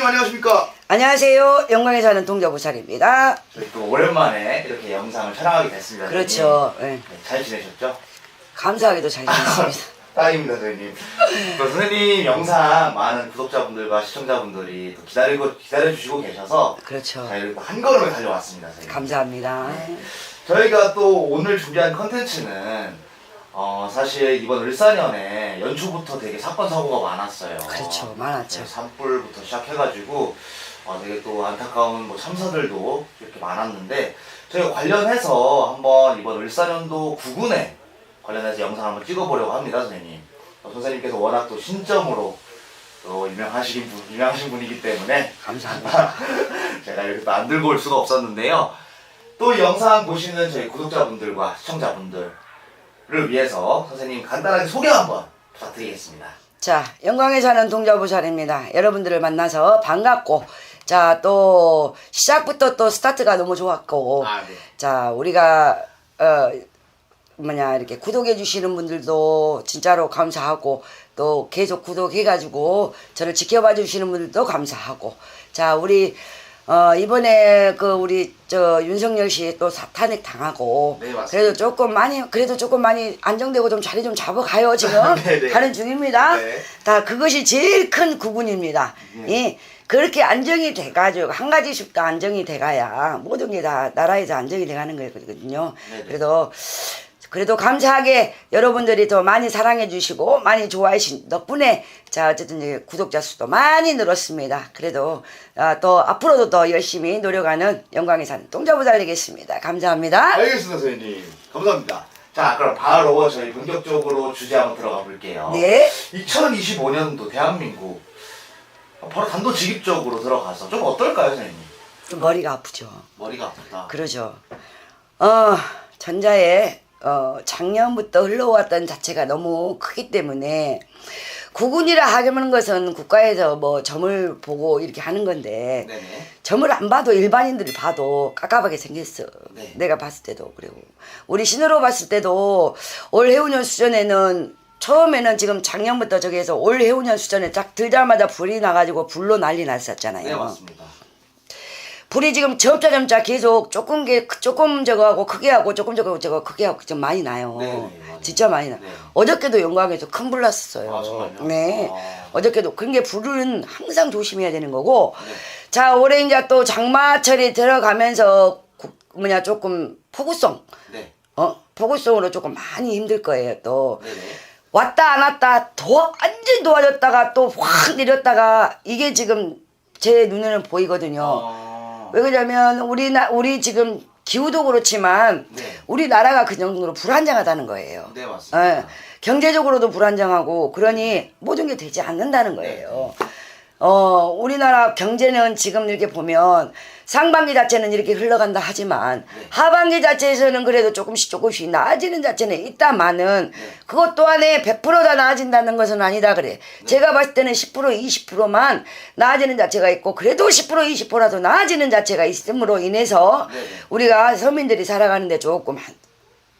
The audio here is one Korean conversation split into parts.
선생님 안녕하십니까? 안녕하세요. 영광에 사는 동자부살입니다. 저희 또 오랜만에 이렇게 영상을 촬영하게 됐습니다. 그렇죠. 선생님. 예. 네, 잘 지내셨죠? 감사하게도 잘 지냈습니다. 다행입니다, 선생님. 또 선생님 영상 많은 구독자분들과 시청자분들이 또 기다리고 기다려주시고 계셔서 그렇죠. 저희가 한 걸음에 달려왔습니다, 선생님. 감사합니다. 저희가 또 오늘 준비한 컨텐츠는 어, 사실 이번 을사년에 연초부터 되게 사건 사고가 많았어요. 그렇죠. 많았죠. 네, 산불부터 시작해가지고 어, 되게 또 안타까운 뭐 참사들도 이렇게 많았는데 저희가 관련해서 한번 이번 을사년도 구군에 관련해서 영상 한번 찍어보려고 합니다, 선생님. 어, 선생님께서 워낙 또 신점으로 또 유명하신 분, 유명하신 분이기 때문에 감사합니다. 제가 이렇게 또 안 들고 올 수가 없었는데요. 또이 영상 보시는 저희 구독자분들과 시청자분들 을 위해서 선생님 간단하게 소개 한번 부탁드리겠습니다. 자, 영광에 사는 동자부살입니다. 여러분들을 만나서 반갑고, 자, 또, 시작부터 또 스타트가 너무 좋았고, 아, 네. 자, 우리가, 어, 뭐냐, 이렇게 구독해 주시는 분들도 진짜로 감사하고, 또 계속 구독해 가지고, 저를 지켜봐 주시는 분들도 감사하고, 자, 우리, 어, 이번에 그 우리 저 윤석열 씨또 탄핵 당하고 네, 맞습니다. 그래도 조금 많이 그래도 조금 많이 안정되고 좀 자리 좀 잡아가요 지금 네, 네. 가는 중입니다. 네. 다 그것이 제일 큰 구분입니다. 이 그렇게 안정이 돼가지고 한 가지씩 다 안정이 돼가야 모든 게 다 나라에서 안정이 돼가는 거거든요. 네, 네. 그래도 그래도 감사하게 여러분들이 더 많이 사랑해 주시고 많이 좋아해 주신 덕분에 자 어쨌든 이제 구독자 수도 많이 늘었습니다. 그래도 아, 또 앞으로도 더 열심히 노력하는 영광의 산 동자부 달리겠습니다. 감사합니다. 알겠습니다, 선생님. 감사합니다. 자, 그럼 바로 저희 본격적으로 주제 한번 들어가 볼게요. 네. 2025년도 대한민국 바로 단도직입적으로 들어가서 좀 어떨까요, 선생님? 좀 머리가 아프죠. 머리가 아프다. 그러죠. 어, 전자에 어, 작년부터 흘러왔던 자체가 너무 크기 때문에 구군이라 하는 것은 국가에서 뭐 점을 보고 이렇게 하는 건데 네네. 점을 안 봐도 일반인들이 봐도 깝깝하게 생겼어. 네. 내가 봤을 때도 그리고 우리 신으로 봤을 때도 올 해운년 수전에는 처음에는 지금 작년부터 저기에서 올 해운년 수전에 딱 들자마자 불이 나가지고 불로 난리 났었잖아요. 네, 맞습니다. 불이 지금 점차 점차 계속 조금 게 조금 저거 하고 크게 하고 조금 저거 저거 크게 하고 좀 많이 나요. 네, 네. 진짜 많이 나. 네. 어저께도 영광에서 큰 불 났었어요. 아? 네. 아. 어저께도 그게 불은 항상 조심해야 되는 거고. 네. 자 올해 이제 또 장마철이 들어가면서 구- 뭐냐 조금 폭우성 네. 어 폭우성으로 조금 많이 힘들 거예요 또. 네네. 왔다 안 왔다 도와 완전 도와줬다가 또 확 내렸다가 이게 지금 제 눈에는 보이거든요. 어... 왜 그러냐면 우리 나 우리 지금 기후도 그렇지만 네. 우리나라가 그 정도로 불안정하다는 거예요. 네, 맞습니다. 예, 경제적으로도 불안정하고 그러니 모든 게 되지 않는다는 거예요. 어, 우리나라 경제는 지금 이렇게 보면 상반기 자체는 이렇게 흘러간다 하지만 하반기 자체에서는 그래도 조금씩 조금씩 나아지는 자체는 있다마는 그것 또한에 100%다 나아진다는 것은 아니다 그래. 제가 봤을 때는 10% 20%만 나아지는 자체가 있고 그래도 10% 20%라도 나아지는 자체가 있음으로 인해서 네네. 우리가 서민들이 살아가는데 조금 한-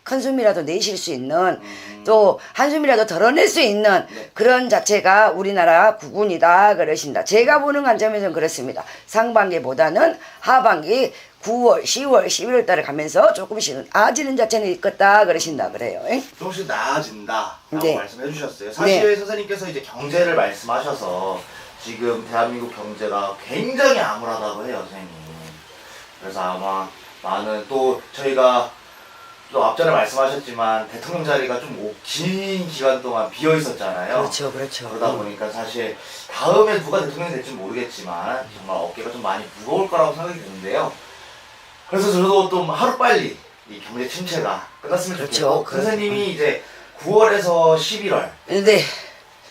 한숨이라도 내쉴 수 있는 또 한숨이라도 덜어낼 수 있는 그런 자체가 우리나라 국군이다 그러신다. 제가 보는 관점에서는 그렇습니다. 상반기보다는 하반기 9월, 10월, 11월 달에 가면서 조금씩 나아지는 자체는 있겠다 그러신다 그래요. 예? 조금씩 나아진다 라고 네. 말씀해 주셨어요. 사실 네. 선생님께서 이제 경제를 말씀하셔서 지금 대한민국 경제가 굉장히 암울하다고 해요, 선생님. 그래서 아마 많은 또 저희가 또 앞전에 말씀하셨지만 대통령 자리가 좀 긴 기간 동안 비어 있었잖아요. 그렇죠, 그렇죠. 그러다 보니까 사실 다음에 누가 대통령이 될지 모르겠지만 정말 어깨가 좀 많이 무거울 거라고 생각이 드는데요. 그래서 저도 좀 하루 빨리 이 경제 침체가 끝났으면 그렇죠. 좋겠고 그- 선생님이 이제 9월에서 11월 근데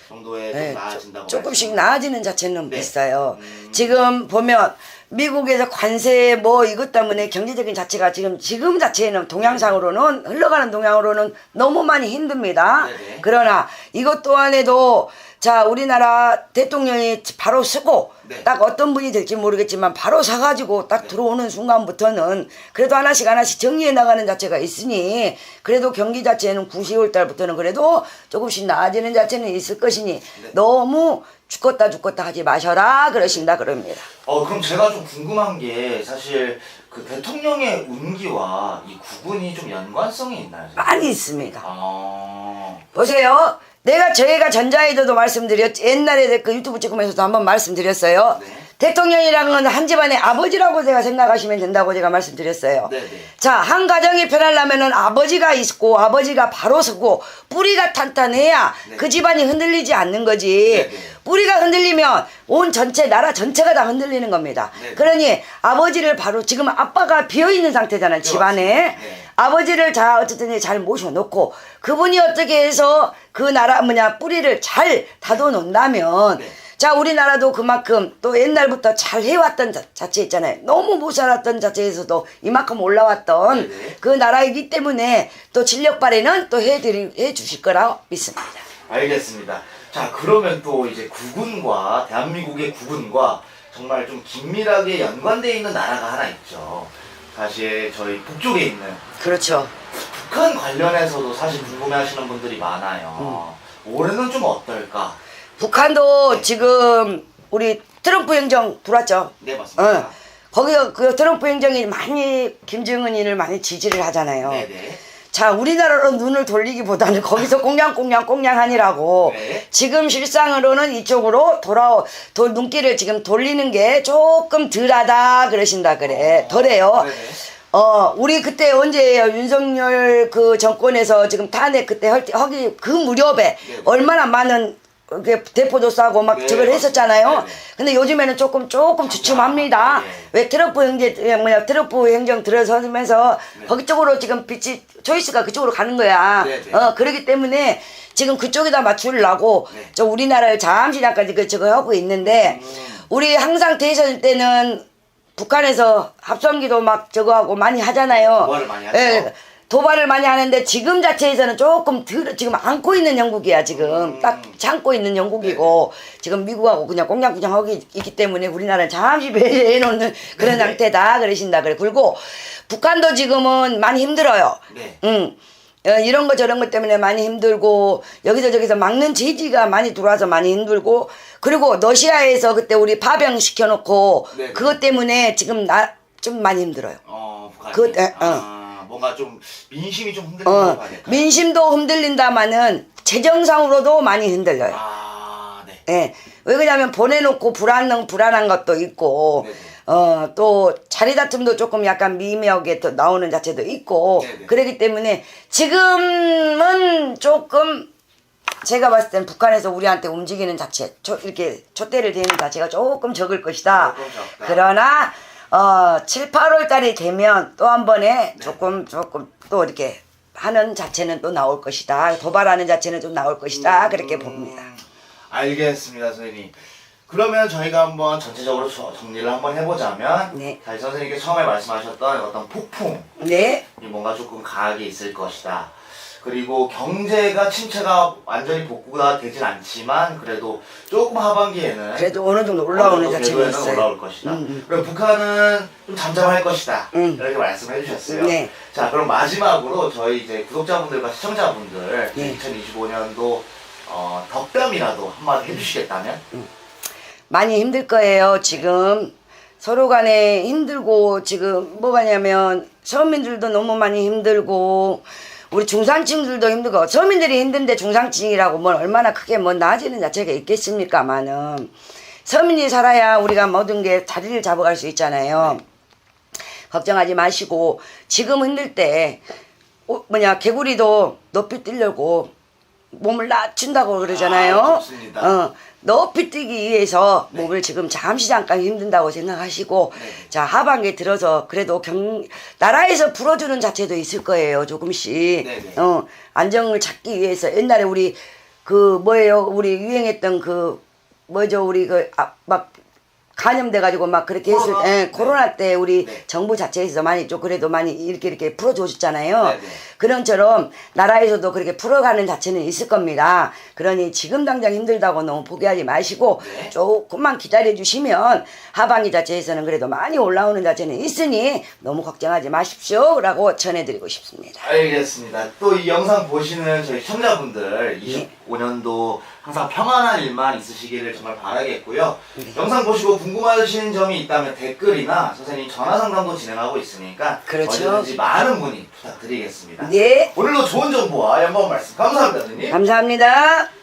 정도에 네, 좀 나아진다고 조금씩 말씀- 나아지는 자체는 네. 있어요. 음. 지금 보면 미국에서 관세 뭐 이것 때문에 경제적인 자체가 지금 지금 자체는 동양상으로는 흘러가는 동양으로는 너무 많이 힘듭니다. 네네. 그러나 이것 또한에도 자 우리나라 대통령이 바로 쓰고 네. 딱 어떤 분이 될지 모르겠지만 바로 사가지고 딱 들어오는 순간부터는 그래도 하나씩 하나씩 정리해 나가는 자체가 있으니 그래도 경기 자체는 9, 10월 달부터는 그래도 조금씩 나아지는 자체는 있을 것이니 너무 죽겠다 죽겠다 하지 마셔라 그러신다 그럽니다. 어 그럼 제가 좀 궁금한 게 사실 그 대통령의 운기와 이 구군이 좀 연관성이 있나요? 많이 있습니다. 아 보세요. 내가 저희가 전자에도 말씀드렸 옛날에 그 유튜브 찍으면서도 한번 말씀드렸어요. 네. 대통령이라는 건한 집안의 아버지라고 제가 생각하시면 된다고 제가 말씀드렸어요. 네네. 자, 한 가정이 편하려면은 아버지가 있고 아버지가 바로 서고 뿌리가 탄탄해야 네. 그 집안이 흔들리지 않는 거지. 네네. 뿌리가 흔들리면 온 전체 나라 전체가 다 흔들리는 겁니다. 네네. 그러니 아버지를 바로 지금 아빠가 비어 있는 상태잖아요. 집안에. 네. 아버지를 자 어쨌든 잘 모셔놓고 그분이 어떻게 해서 그 나라 뭐냐 뿌리를 잘 다져 놓는다면 네. 자 우리나라도 그만큼 또 옛날부터 잘 해왔던 자, 자체 있잖아요 너무 못 살았던 자체에서도 이만큼 올라왔던 네네. 그 나라이기 때문에 또 진력 발휘는 또 해드리 해주실 거라고 믿습니다. 알겠습니다. 자 그러면 또 이제 구군과 대한민국의 구군과 정말 좀 긴밀하게 연관되어 있는 나라가 하나 있죠. 사실 저희 북쪽에 있는 그렇죠. 북한 관련해서도 사실 궁금해하시는 분들이 많아요. 올해는 좀 어떨까? 북한도 지금 우리 트럼프 행정 들어왔죠. 네 맞습니다. 어. 거기가 그 트럼프 행정이 많이 김정은이를 많이 지지를 하잖아요. 네네. 자, 우리나라로 눈을 돌리기보다는 거기서 꽁냥꽁냥 꽁냥 하니라고 네. 지금 실상으로는 이쪽으로 돌아 도, 눈길을 지금 돌리는 게 조금 덜하다 그러신다 그래. 덜해요. 네네. 어, 우리 그때 언제예요? 윤석열 그 정권에서 지금 탄핵 그때 헐, 허기 그 무렵에 네. 얼마나 많은 그 대포도 싸고 막 네, 저걸. 했었잖아요. 네, 네. 근데 요즘에는 조금 조금 주춤합니다. 네. 왜 트럼프 행제 예, 뭐야 트럼프 행정 들어서면서 네. 거기 쪽으로 지금 빛이 초이스가 그쪽으로 가는 거야. 네, 네. 어 그렇기 때문에 지금 그쪽에다 맞추려고 네. 저 우리나라를 잠시 잠깐 그 저거 하고 있는데 음. 우리 항상 대선 때는 북한에서 합성기도 막 저거 하고 많이 하잖아요. 도발을 많이 하죠. 예, 도발을 많이 하는데 지금 자체에서는 조금 덜 지금 안고 있는 영국이야 지금 음. 딱 참고 있는 영국이고 지금 미국하고 그냥 꽁냥꽁냥 하고 있- 있기 때문에 우리나라는 잠시 배제해 놓는 그런 네. 상태다 그러신다 그래 그리고 북한도 지금은 많이 힘들어요. 네. 응. 어, 이런 거 저런 것 때문에 많이 힘들고 여기서 저기서 막는 제지가 많이 들어와서 많이 힘들고 그리고 러시아에서 그때 우리 파병 시켜놓고 네, 네. 그것 때문에 지금 나 좀 많이 힘들어요. 어 북한. 그- 에, 어. 아 뭔가 좀 민심이 좀 흔들린다고 어, 될까요? 민심도 흔들린다마는 재정상으로도 많이 흔들려요. 아 네. 예. 왜 그러냐면 보내놓고 불안한 불안한 것도 있고 네네. 어 또 자리 다툼도 조금 약간 미묘하게 또 나오는 자체도 있고 네네. 그렇기 때문에 지금은 조금 제가 봤을 땐 북한에서 우리한테 움직이는 자체 초, 이렇게 촛대를 대는 자체가 조금 적을 것이다. 조금 적다. 그러나 어 7, 8월 달이 되면 또 한 번에 네. 조금 조금 또 이렇게 하는 자체는 또 나올 것이다. 도발하는 자체는 좀 나올 것이다. 그렇게 봅니다. 음, 알겠습니다, 선생님. 그러면 저희가 한번 전체적으로 저- 정리를 한번 해보자면, 네. 사실 선생님께 처음에 말씀하셨던 어떤 폭풍이 네. 뭔가 조금 강하게 있을 것이다. 그리고 경제가 침체가 완전히 복구가 되진 않지만 그래도 조금 하반기에는 그래도 어느 정도 올라오는 정도 궤도에는 있어요. 올라올 것이다. 음, 음. 그리고 북한은 좀 잠잠할 것이다. 음. 이렇게 말씀해 주셨어요. 네. 자, 그럼 마지막으로 저희 이제 구독자분들과 시청자분들 네. 2025년도 어, 덕담이라도 한마디 해주시겠다면? 많이 힘들 거예요. 지금 서로 간에 힘들고 지금 뭐가냐면 서민들도 너무 많이 힘들고 우리 중산층들도 힘들고 서민들이 힘든데 중산층이라고 뭘 얼마나 크게 뭐 나아지는 자체가 있겠습니까마는 서민이 살아야 우리가 모든 게 자리를 잡아갈 수 있잖아요. 걱정하지 마시고 지금 힘들 때 어, 뭐냐 개구리도 높이 뛰려고 몸을 낮춘다고 그러잖아요. 아. 어, 높이 뛰기 위해서 몸을 지금 잠시 잠깐 힘든다고 생각하시고 네. 자 하반기에 들어서 그래도 경 나라에서 풀어주는 자체도 있을 거예요 조금씩. 네, 네. 어 안정을 찾기 위해서. 옛날에 우리 그 뭐예요? 우리 유행했던 그 뭐죠? 우리 그막 간염돼 가지고 막 그렇게 했을 코로나? 때 예, 네. 코로나 때 우리 네. 정부 자체에서 많이 좀 그래도 많이 이렇게 이렇게 풀어주셨잖아요. 네, 네. 그런처럼 나라에서도 그렇게 풀어가는 자체는 있을 겁니다. 그러니 지금 당장 힘들다고 너무 포기하지 마시고 네. 조금만 기다려 주시면 하반기 자체에서는 그래도 많이 올라오는 자체는 있으니 너무 걱정하지 마십시오 라고 전해드리고 싶습니다. 알겠습니다. 또 이 영상 보시는 저희 시청자분들 네. 25년도 항상 평안한 일만 있으시기를 정말 바라겠고요. 영상 보시고 궁금하신 점이 있다면 댓글이나 선생님 전화 상담도 진행하고 있으니까 그렇죠. 언제든지 많은 문의 부탁드리겠습니다. 네. 오늘도 좋은 정보와 영광 말씀 감사합니다, 선생님. 감사합니다.